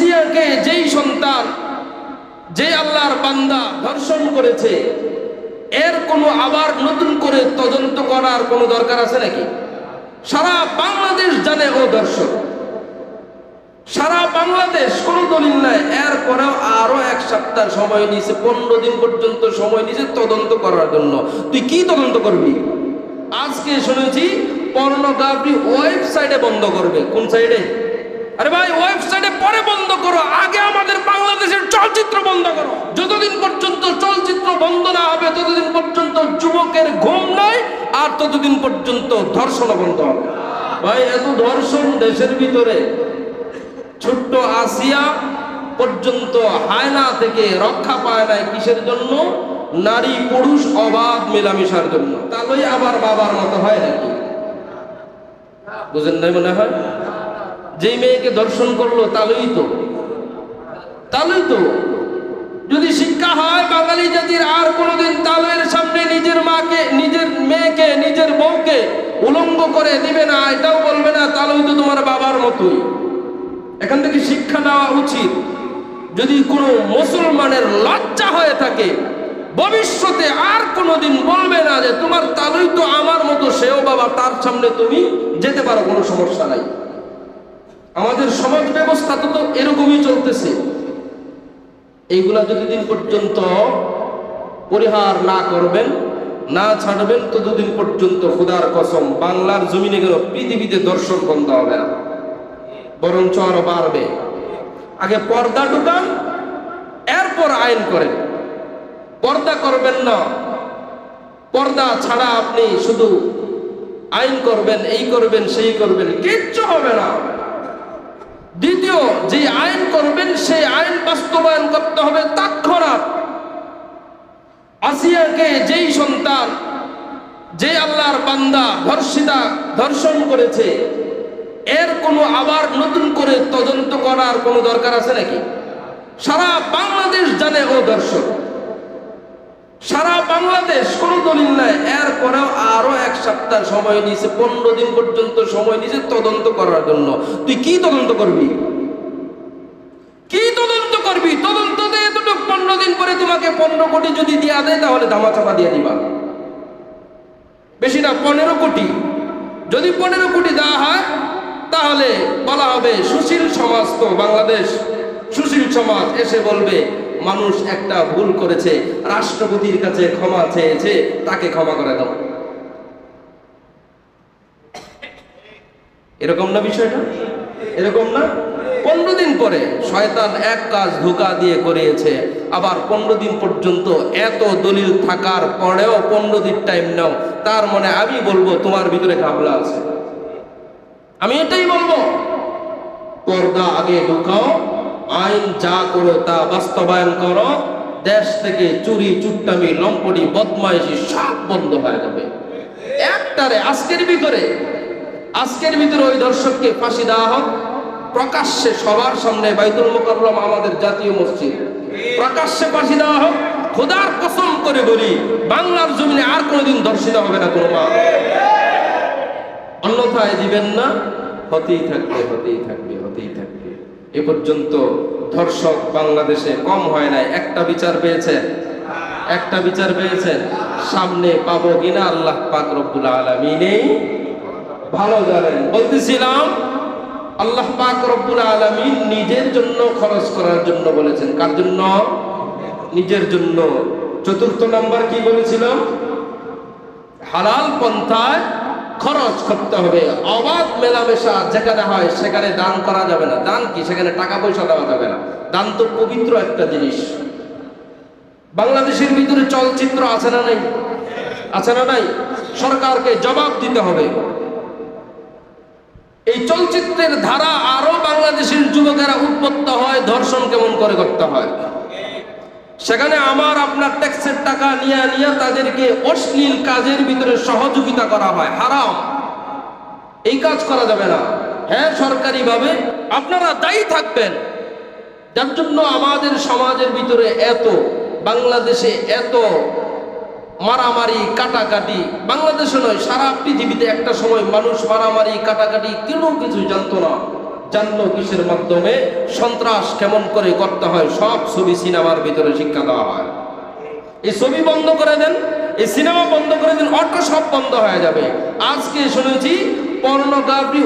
আসিয়াকে যেই সন্তান যে আল্লাহর বান্দা ধর্ষণ করেছে, এর কোনো আবার নতুন করে তদন্ত করার কোনো দরকার আছে নাকি? সারা বাংলাদেশ জানে ও দর্শক। সারা বাংলাদেশ কোনো দলিল নাই। এরপরেও আরও এক সপ্তাহ সময় নিয়েছে, পনেরো দিন পর্যন্ত সময় নিয়েছে তদন্ত করার জন্য। তুই কি তদন্ত করবি? আজকে শুনেছি পর্নোগ্রাফি ওয়েবসাইটে বন্ধ করবে। কোন সাইডে আরে ভাই বন্ধ করো, আগে আমাদের বাংলাদেশের চলচ্চিত্র বন্ধ করো। যতদিন পর্যন্ত চলচ্চিত্র বন্ধ না হবে, ততদিন পর্যন্ত যুবকের ঘুম নাই, আর ততদিন পর্যন্ত ধর্ষণ বন্ধ হবে। ভাই, এত ধর্ষণ দেশের ভিতরে। ছোট্ট আসিয়া পর্যন্ত হায়না থেকে রক্ষা পায় নাই কিসের জন্য? নারী পুরুষ অবাধ মেলামেশার জন্য। তাহলেই আবার বাবার মতো হয় নাকি? বুঝেন নাই মনে হয়? যেই মেয়েকে দর্শন করল তাহলেই তো। তাহলেই তো। যদি শিক্ষা হয় বাঙালি জাতির, আর কোনোদিন তালের সামনে নিজের মাকে, নিজের মেয়েকে, নিজের বউকে উলঙ্গ করে দিবে না, এটাও বলবে না তাহলেই তো তোমার বাবার মতোই। এখান থেকে শিক্ষা নেওয়া উচিত। যদি কোনো মুসলমানের লজ্জা হয়ে থাকে, ভবিষ্যতে আর কোনোদিন বলবে না যে তোমার তালুই তো আমার মতো, সেও বাবা, তার সামনে তুমি যেতে পারো, কোনো সমস্যা নাই। আমাদের সমাজ ব্যবস্থা তো তো এরকমই চলতেছে। এইগুলা যতদিন পর্যন্ত পরিহার না করবেন, না ছাড়বেন, ততদিন পর্যন্ত খুদার কসম, বাংলার জমিনে গেল পৃথিবীতে দর্শন বন্ধ হবে না। বরঞ্চ আরও বাড়বে। আগে পর্দা ঢুকান, এরপর আইন করেন। পর্দা করবেন না। পর্দা ছাড়া আপনি শুধু আইন করবেন, এই করবেন, সেই করবেন, কিচ্ছু হবে না। দ্বিতীয়, যে আইন করবেন, সেই আইন বাস্তবায়ন করতে হবে তৎক্ষণাৎ। আসিয়াকে যেই সন্তান, যে আল্লাহর বান্দা, ধর্ষিতা, ধর্ষণ করেছে, এর কোনো আবার নতুন করে তদন্ত করার কোনো দরকার আছে নাকি? সারা বাংলাদেশ জানে ও দর্শক। সারা বাংলাদেশ, কোনো দলিল নাই। এরপরেও আরও এক সপ্তাহ সময় নিয়েছে, পনেরো দিন পর্যন্ত সময় নিয়েছে তদন্ত করার জন্য। তুই কি তদন্ত করবি? কি তদন্ত করবি? তদন্ত এতটুকু, পনেরো দিন পরে তোমাকে পনেরো কোটি যদি দেওয়া দেয়, তাহলে ধামা চাপা দিয়ে দিবা। বেশি না, পনেরো কোটি। যদি পনেরো কোটি দেওয়া হয়, তাহলে বলা হবে সুশীল সমাজ তো বাংলাদেশ, সুশীল সমাজ, এসে বলবে মানুষ একটা ভুল করেছে, রাষ্ট্রপতির কাছে ক্ষমা চেয়েছে, তাকে ক্ষমা করে দাও। এরকম না বিষয়টা? এরকম না? পনেরো দিন পরে শয়তান এক কাজ ধোকা দিয়ে করিয়েছে, আবার পনেরো দিন পর্যন্ত এত দলিল থাকার পরেও পনেরো দিন টাইম নাও। তার মানে আমি বলব, তোমার ভিতরে ঘাবলা আছে। আমি এটাই বলব। পর্দা আগে ঢুকাও আইন যা করো তা বাস্তবায়ন করো, দেশ থেকে চুরি, চুট্টামি, লম্পটি, বদমাইশি সব বন্ধ হয়ে যাবে। একটারে আজকের ভিতরে আজকের ভিতরে ওই দর্শককে ফাঁসি দেওয়া হোক। প্রকাশ্যে সবার সামনে বাইতুল মোকাররম আমাদের জাতীয় মসজিদ। প্রকাশ্যে ফাঁসি দেওয়া হোক। খোদার কসম করে বলি, বাংলার জমিনে আর কোনোদিন দর্শিত হবে না কোনো মা। অন্যথায় দিবেন না, হতেই থাকবে হতেই থাকবে। এ পর্যন্ত ধর্ষক বাংলাদেশে কম হয় নাই। একটা বিচার পেয়েছেন একটা বিচার পেয়েছেন সামনে পাবো কিনা আল্লাহ পাক রব্বুল আলামিনেই ভালো জানেন। বলতেছিলাম, আল্লাহ পাক রব্বুল আলামিন নিজের জন্য খরচ করার জন্য বলেছেন। কার জন্য? নিজের জন্য। চতুর্থ নাম্বার কি বলেছিলাম হালাল পন্থায় খরচ করতে হবে। অবাধ মেলামেশা যেখানে হয়, সেখানে দান করা যাবে না। দান কি? সেখানে টাকা পয়সা দেওয়া যাবে না। দান তো পবিত্র একটা জিনিস। বাংলাদেশের ভিতরে চলচ্চিত্র আছে না নাই? আছে না নাই? সরকারকে জবাব দিতে হবে। এই চলচ্চিত্রের ধারা আরও বাংলাদেশের যুবকেরা উৎপত্ত হয়, ধর্ষণ কেমন করে করতে হয়? সেখানে আমার আপনার ট্যাক্সের টাকা নিয়ে নিয়ে তাদেরকে অশ্লীল কাজের ভিতরে সহযোগিতা করা হয়। হারাম। এই কাজ করা যাবে না। হ্যাঁ সরকারি ভাবে আপনারা দায়ী থাকবেন। যার জন্য আমাদের সমাজের ভিতরে এত, বাংলাদেশে এত মারামারি, কাটাকাটি। বাংলাদেশে নয়, সারা পৃথিবীতে একটা সময় মানুষ মারামারি, কাটাকাটি, কেউ কিছু জানতো না। জানলো কিসের মাধ্যমে? সন্ত্রাস কেমন করে করতে হয়? সব ছবি সিনেমার ভিতরে শিক্ষা দেওয়া হয়। এই ছবি বন্ধ করে দেন, এই সিনেমা বন্ধ করে দেন অর্থ সব বন্ধ হয়ে যাবে। আজকে শুনেছি, পর্নোগ্রাফি